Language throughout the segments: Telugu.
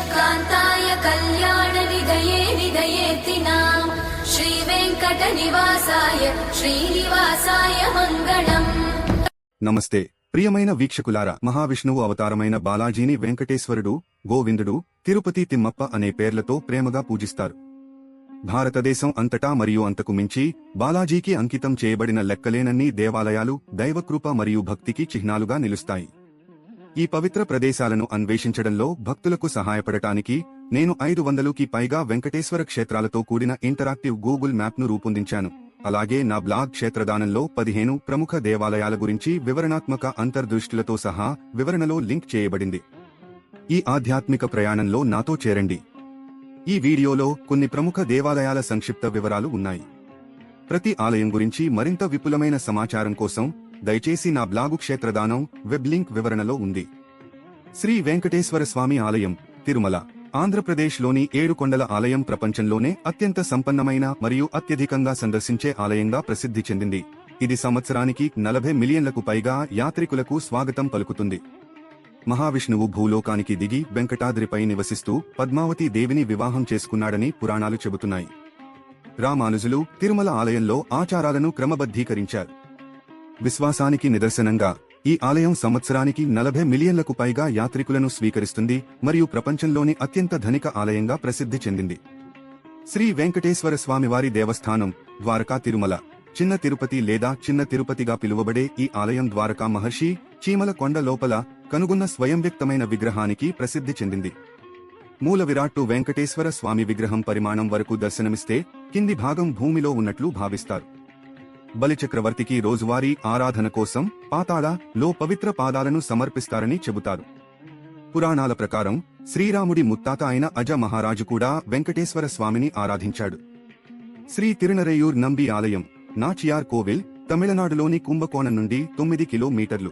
శ్రీచక్రాంతాయ కళ్యాణ నిధయే నిధయేతినాం శ్రీ వెంకట నివాసాయ శ్రీనివాసాయ మంగళం. నమస్తే ప్రియమైన వీక్షకులారా మహావిష్ణువు అవతారమైన బాలాజీని వెంకటేశ్వరుడు గోవిందుడు తిరుపతి తిమ్మప్ప అనే పేర్లతో ప్రేమగా పూజిస్తారు. భారతదేశం అంతటా మరియు అంతకు మించి బాలాజీకి అంకితం చేయబడిన లెక్కలేనన్ని దేవాలయాలు దైవకృప మరియు భక్తికి చిహ్నాలుగా నిలుస్తాయి. ఈ పవిత్ర ప్రదేశాలను అన్వేషించడంలో భక్తులకు సహాయపడటానికి నేను ఐదు వందలుకి పైగా వెంకటేశ్వర క్షేత్రాలతో కూడిన ఇంటరాక్టివ్ గూగుల్ మ్యాప్ను రూపొందించాను. అలాగే నా బ్లాగ్ క్షేత్రదానంలో పదిహేను ప్రముఖ దేవాలయాల గురించి వివరణాత్మక అంతర్దృష్టులతో సహా వివరణలో లింక్ చేయబడింది. ఈ ఆధ్యాత్మిక ప్రయాణంలో నాతో చేరండి. ఈ వీడియోలో కొన్ని ప్రముఖ దేవాలయాల సంక్షిప్త వివరాలు ఉన్నాయి. ప్రతి ఆలయం గురించి మరింత విపులమైన సమాచారం కోసం దయచేసి నా బ్లాగు క్షేత్రదానం వెబ్ లింక్ వివరణలో ఉంది. శ్రీ వెంకటేశ్వర స్వామి ఆలయం తిరుమల ఆంధ్రప్రదేశ్లోని ఏడుకొండల ఆలయం ప్రపంచంలోనే అత్యంత సంపన్నమైన మరియు అత్యధికంగా సందర్శించే ఆలయంగా ప్రసిద్ధి చెందింది. ఇది సంవత్సరానికి నలభై మిలియన్లకు పైగా యాత్రికులకు స్వాగతం పలుకుతుంది. మహావిష్ణువు భూలోకానికి దిగి వెంకటాద్రిపై నివసిస్తూ పద్మావతి దేవిని వివాహం చేసుకున్నాడని పురాణాలు చెబుతున్నాయి. రామానుజులు తిరుమల ఆలయంలో ఆచారాలను క్రమబద్ధీకరించారు. విశ్వాసానికి నిదర్శనంగా ఈ ఆలయం సంవత్సరానికి నలభై మిలియన్లకు పైగా యాత్రికులను స్వీకరిస్తుంది మరియు ప్రపంచంలోని అత్యంత ధనిక ఆలయంగా ప్రసిద్ధి చెందింది. శ్రీ వెంకటేశ్వర స్వామివారి దేవస్థానం ద్వారకా తిరుమల చిన్న తిరుపతి లేదా చిన్న తిరుపతిగా పిలువబడే ఈ ఆలయం ద్వారకా మహర్షి చీమల కొండ లోపల కనుగొన్న స్వయం వ్యక్తమైన విగ్రహానికి ప్రసిద్ధి చెందింది. మూల విరాట్టు వెంకటేశ్వర స్వామి విగ్రహం పరిమాణం వరకు దర్శనమిస్తే కింది భాగం భూమిలో ఉన్నట్లు భావిస్తారు. బలిచక్రవర్తికి రోజువారీ ఆరాధన కోసం పాతాళ లో పవిత్ర పాదాలను సమర్పిస్తారని చెబుతారు. పురాణాల ప్రకారం శ్రీరాముడి ముత్తాత అయిన అజ మహారాజు కూడా వెంకటేశ్వర స్వామిని ఆరాధించాడు. శ్రీ తిరునరేయూర్ నంబి ఆలయం నాచియార్ కోవిల్ తమిళనాడులోని కుంభకోణం నుండి తొమ్మిది కిలోమీటర్లు.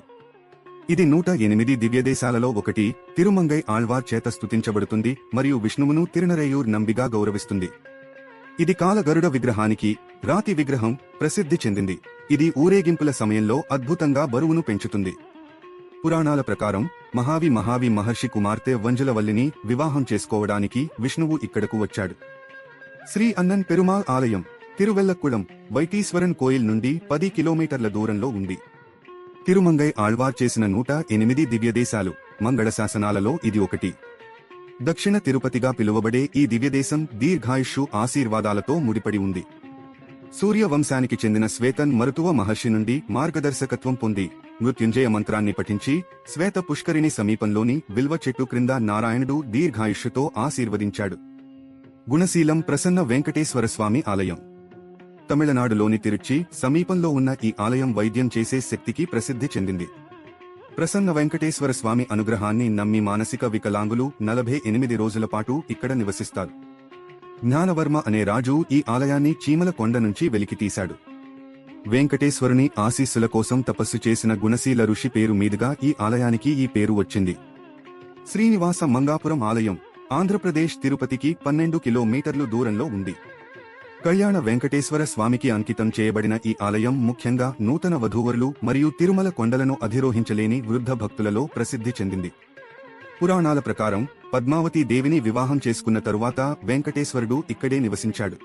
ఇది నూట ఎనిమిది దివ్యదేశాలలో ఒకటి తిరుమంగై ఆళ్వార్ చేత స్తుతించబడుతుంది మరియు విష్ణువును తిరునరేయూర్ నంబిగా గౌరవిస్తుంది. ఇది కాలగరుడ విగ్రహానికి రాతి విగ్రహం ప్రసిద్ధి చెందింది. ఇది ఊరేగింపుల సమయంలో అద్భుతంగా బరువును పెంచుతుంది. పురాణాల ప్రకారం మహావి మహావి మహర్షి కుమార్తె వంజలవల్లిని వివాహం చేసుకోవడానికి విష్ణువు ఇక్కడకు వచ్చాడు. శ్రీ అన్నన్ పెరుమాల్ ఆలయం తిరువెల్లక్కుళం వైతీశ్వరన్ కోయిల్ నుండి పది కిలోమీటర్ల దూరంలో ఉంది. తిరుమంగై ఆళ్వార్ చేసిన నూట ఎనిమిది దివ్యదేశాలు మంగళ శాసనాలలో ఇది ఒకటి. దక్షిణ తిరుపతిగా పిలువబడే ఈ దివ్యదేశం దీర్ఘాయుషు ఆశీర్వాదాలతో ముడిపడి ఉంది. సూర్య వంశానికి చెందిన శ్వేతన్ మరుతువ మహర్షి నుండి మార్గదర్శకత్వం పొంది మృత్యుంజయ మంత్రాన్ని పఠించి శ్వేత పుష్కరిణి సమీపంలోని విల్వ చెట్టు క్రింద నారాయణుడు దీర్ఘాయుష్యుతో ఆశీర్వదించాడు. గుణశీలం ప్రసన్న వెంకటేశ్వర స్వామి ఆలయం. తమిళనాడులోని తిరుచి సమీపంలో ఉన్న ఈ ఆలయం వైద్యం చేసే శక్తికి ప్రసిద్ధి చెందింది. ప్రసన్న వెంకటేశ్వర స్వామి అనుగ్రహాన్ని నమ్మి మానసిక వికలాంగులు నలభై ఎనిమిది రోజుల పాటు ఇక్కడ నివసిస్తారు. జ్ఞానవర్మ అనే రాజు ఈ ఆలయాన్ని చీమల కొండ నుంచి వెలికితీశాడు. వెంకటేశ్వరుని ఆశీస్సుల కోసం తపస్సు చేసిన గుణశీల ఋషి పేరు మీదుగా ఈ ఆలయానికి ఈ పేరు వచ్చింది. శ్రీనివాస మంగాపురం ఆలయం ఆంధ్రప్రదేశ్ తిరుపతికి పన్నెండు కిలోమీటర్లు దూరంలో ఉంది. కళ్యాణ వెంకటేశ్వర స్వామికి అంకితం చేయబడిన ఈ ఆలయం ముఖ్యంగా నూతన వధూవరులు మరియు తిరుమల కొండలను అధిరోహించలేని వృద్ధ భక్తులలో ప్రసిద్ధి చెందింది. పురాణాల ప్రకారం పద్మావతి దేవిని వివాహం చేసుకున్న తరువాత వెంకటేశ్వరుడు ఇక్కడే నివసించాడు.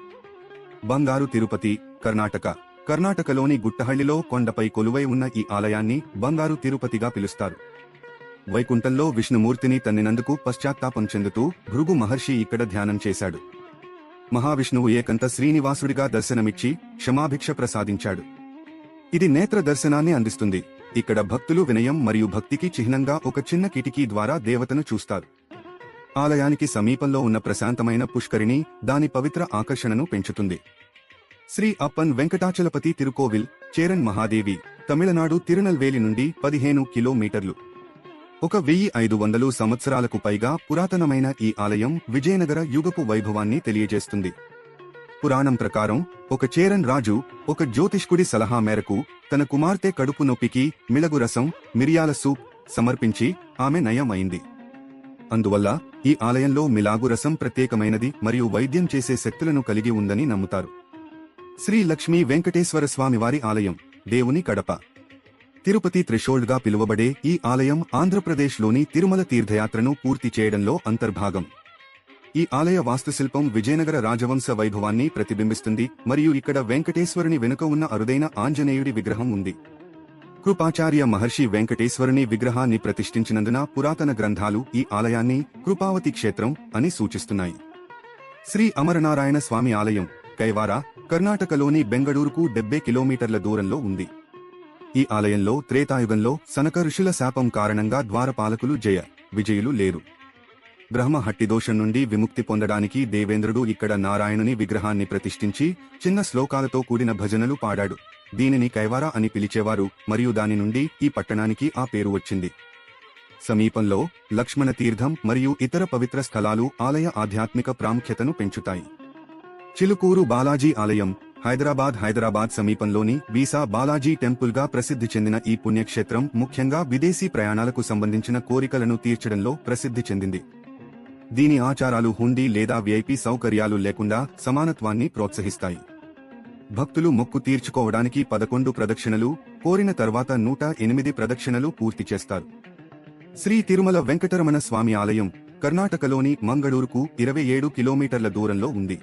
బంగారు తిరుపతి కర్ణాటక కర్ణాటకలోని గుట్టహళ్ళిలో కొండపై కొలువై ఉన్న ఈ ఆలయాన్ని బంగారు తిరుపతిగా పిలుస్తారు. వైకుంఠంలో విష్ణుమూర్తిని తన్నినందుకు పశ్చాత్తాపం చెందుతూ భృగు మహర్షి ఇక్కడ ధ్యానం చేశాడు. మహావిష్ణువు ఏకంత శ్రీనివాసుడిగా దర్శనమిచ్చి క్షమాభిక్ష ప్రసాదించాడు. ఇది నేత్ర దర్శనాన్ని అందిస్తుంది. ఇక్కడ భక్తులు వినయం మరియు భక్తికి చిహ్నంగా ఒక చిన్న కిటికీ ద్వారా దేవతను చూస్తారు. ఆలయానికి సమీపంలో ఉన్న ప్రశాంతమైన పుష్కరిణి దాని పవిత్ర ఆకర్షణను పెంచుతుంది. శ్రీ అప్పన్ వెంకటాచలపతి తిరుకోవిల్ చేరన్ మహాదేవి తమిళనాడు తిరునల్వేలి నుండి పదిహేను కిలోమీటర్లు. ఒక వెయ్యి ఐదు వందలు సంవత్సరాలకు పైగా పురాతనమైన ఈ ఆలయం విజయనగర యుగపు వైభవాన్ని తెలియజేస్తుంది. పురాణం ప్రకారం ఒక చేరన్ రాజు ఒక జ్యోతిష్కుడి సలహా మేరకు తన కుమార్తె కడుపు నొప్పికి మిళగు రసం మిరియాల సూప్ సమర్పించి ఆమె నయం అయింది అందువల్ల ఈ ఆలయంలో మిలాగు రసం ప్రత్యేకమైనది మరియు వైద్యం చేసే శక్తులను కలిగి ఉందని నమ్ముతారు. శ్రీ లక్ష్మీ వెంకటేశ్వర స్వామివారి ఆలయం దేవుని కడప. తిరుపతి త్రిషోల్డ్గా పిలువబడే ఈ ఆలయం ఆంధ్రప్రదేశ్లోని తిరుమల తీర్థయాత్రను పూర్తి చేయడంలో అంతర్భాగం. ఈ ఆలయ వాస్తుశిల్పం విజయనగర రాజవంశ వైభవాన్ని ప్రతిబింబిస్తుంది మరియు ఇక్కడ వెంకటేశ్వరుని వెనుక ఉన్న అరుదైన ఆంజనేయుడి విగ్రహం ఉంది. కృపాచార్య మహర్షి వెంకటేశ్వరుని విగ్రహాన్ని ప్రతిష్ఠించినందున పురాతన గ్రంథాలు ఈ ఆలయాన్ని కృపావతి క్షేత్రం అని సూచిస్తున్నాయి. శ్రీ అమరనారాయణ స్వామి ఆలయం కైవారా కర్ణాటకలోని బెంగళూరుకు డెబ్బై కిలోమీటర్ల దూరంలో ఉంది. ఈ ఆలయంలో త్రేతాయుగంలో సనక ఋషుల శాపం కారణంగా ద్వారపాలకులు జయ విజయులు లేరు. బ్రహ్మ హట్టిదోషం నుండి విముక్తి పొందడానికి దేవేంద్రుడు ఇక్కడ నారాయణుని విగ్రహాన్ని ప్రతిష్ఠించి చిన్న శ్లోకాలతో కూడిన భజనలు పాడాడు. దీనిని కైవారా అని పిలిచేవారు మరియు దాని నుండి ఈ పట్టణానికి ఆ పేరు వచ్చింది. సమీపంలో లక్ష్మణ తీర్థం మరియు ఇతర పవిత్ర స్థలాలు ఆలయ ఆధ్యాత్మిక ప్రాముఖ్యతను పెంచుతాయి. చిలుకూరు బాలాజీ ఆలయం హైదరాబాద్ హైదరాబాద్ సమీపంలోని వీసా బాలాజీ టెంపుల్గా ప్రసిద్ధి చెందిన ఈ పుణ్యక్షేత్రం ముఖ్యంగా విదేశీ ప్రయాణాలకు సంబంధించిన కోరికలను తీర్చడంలో ప్రసిద్ధి చెందింది. దీని ఆచారాలు హుండీ లేదా విఐపి సౌకర్యాలు లేకుండా సమానత్వాన్ని ప్రోత్సహిస్తాయి. భక్తులు మొక్కు తీర్చుకోవడానికి పదకొండు ప్రదక్షిణలు కోరిన తర్వాత నూట ఎనిమిది ప్రదక్షిణలు పూర్తి చేస్తారు. శ్రీ తిరుమల వెంకటరమణ స్వామి ఆలయం కర్ణాటకలోని మంగళూరుకు ఇరవై ఏడు కిలోమీటర్ల దూరంలో ఉంది.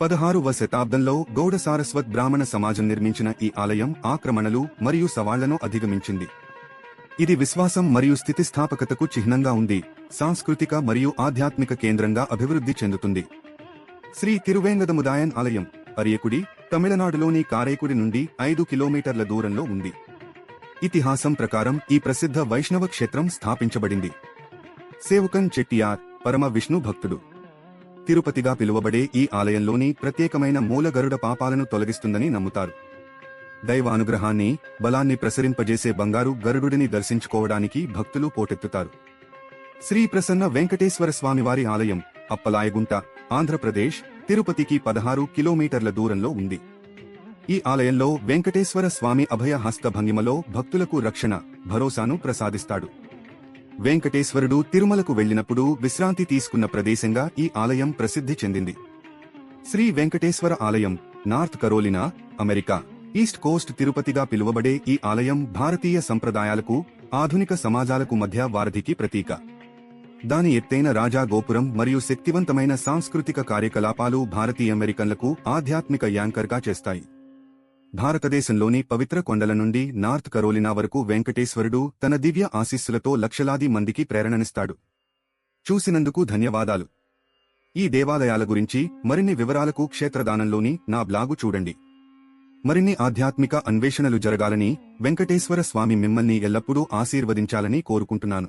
పదహారువ శతాబ్దంలో గౌడ సారస్వత్ బ్రాహ్మణ సమాజం నిర్మించిన ఈ ఆలయం ఆక్రమణలు మరియు సవాళ్ళను అధిగమించింది. ఇది విశ్వాసం మరియు స్థితిస్థాపకతకు చిహ్నంగా ఉంది సాంస్కృతిక మరియు ఆధ్యాత్మిక కేంద్రంగా అభివృద్ధి చెందుతుంది. శ్రీ తిరువేంగదముదాయన్ ఆలయం అరియకుడి తమిళనాడులోని కారైకుడి నుండి ఐదు కిలోమీటర్ల దూరంలో ఉంది. ఇతిహాసం ప్రకారం ఈ ప్రసిద్ధ వైష్ణవ క్షేత్రం స్థాపించబడింది. సేవకన్ చెట్టియార్ పరమ విష్ణు భక్తుడు. తిరుపతిగా పిలువబడే ఈ ఆలయంలోని ప్రత్యేకమైన మూల గరుడ పాపాలను తొలగిస్తుందని నమ్ముతారు. దైవానుగ్రహాన్ని బలాన్ని ప్రసరింపజేసే బంగారు గరుడుడిని దర్శించుకోవడానికి భక్తులు పోటెత్తుతారు. శ్రీ ప్రసన్న వెంకటేశ్వర స్వామివారి ఆలయం అప్పలాయగుంట ఆంధ్రప్రదేశ్ తిరుపతికి పదహారు కిలోమీటర్ల దూరంలో ఉంది. ఈ ఆలయంలో వెంకటేశ్వర స్వామి అభయ హస్త భంగిమలో భక్తులకు రక్షణ భరోసాను ప్రసాదిస్తాడు. వెంకటేశ్వరుడు తిరుమలకు వెళ్ళినప్పుడు విశ్రాంతి తీసుకున్న ప్రదేశంగా ఈ ఆలయం ప్రసిద్ధి చెందింది. శ్రీ వెంకటేశ్వర ఆలయం North Carolina America East Coast తిరుపతిగా పిలువబడే ఈ ఆలయం భారతీయ సంప్రదాయాలకు ఆధునిక సమాజాలకు మధ్య వారధికి ప్రతీక. దాని ఎత్తైన రాజా గోపురం మరియు శక్తివంతమైన సాంస్కృతిక కార్యకలాపాలు భారతీయ అమెరికన్లకు ఆధ్యాత్మిక యాంకర్గా చేస్తాయి. భారతదేశంలోని పవిత్ర కొండల నుండి నార్త్ కరోలినా వరకు వెంకటేశ్వరుడు తన దివ్య ఆశీస్సులతో లక్షలాది మందికి ప్రేరణనిస్తాడు. చూసినందుకు ధన్యవాదాలు. ఈ దేవాలయాల గురించి మరిన్ని వివరాలకు క్షేత్రదానంలోని నా బ్లాగు చూడండి. మరిన్ని ఆధ్యాత్మిక అన్వేషణలు జరగాలని వెంకటేశ్వర స్వామి మిమ్మల్ని ఎల్లప్పుడూ ఆశీర్వదించాలని కోరుకుంటున్నాను.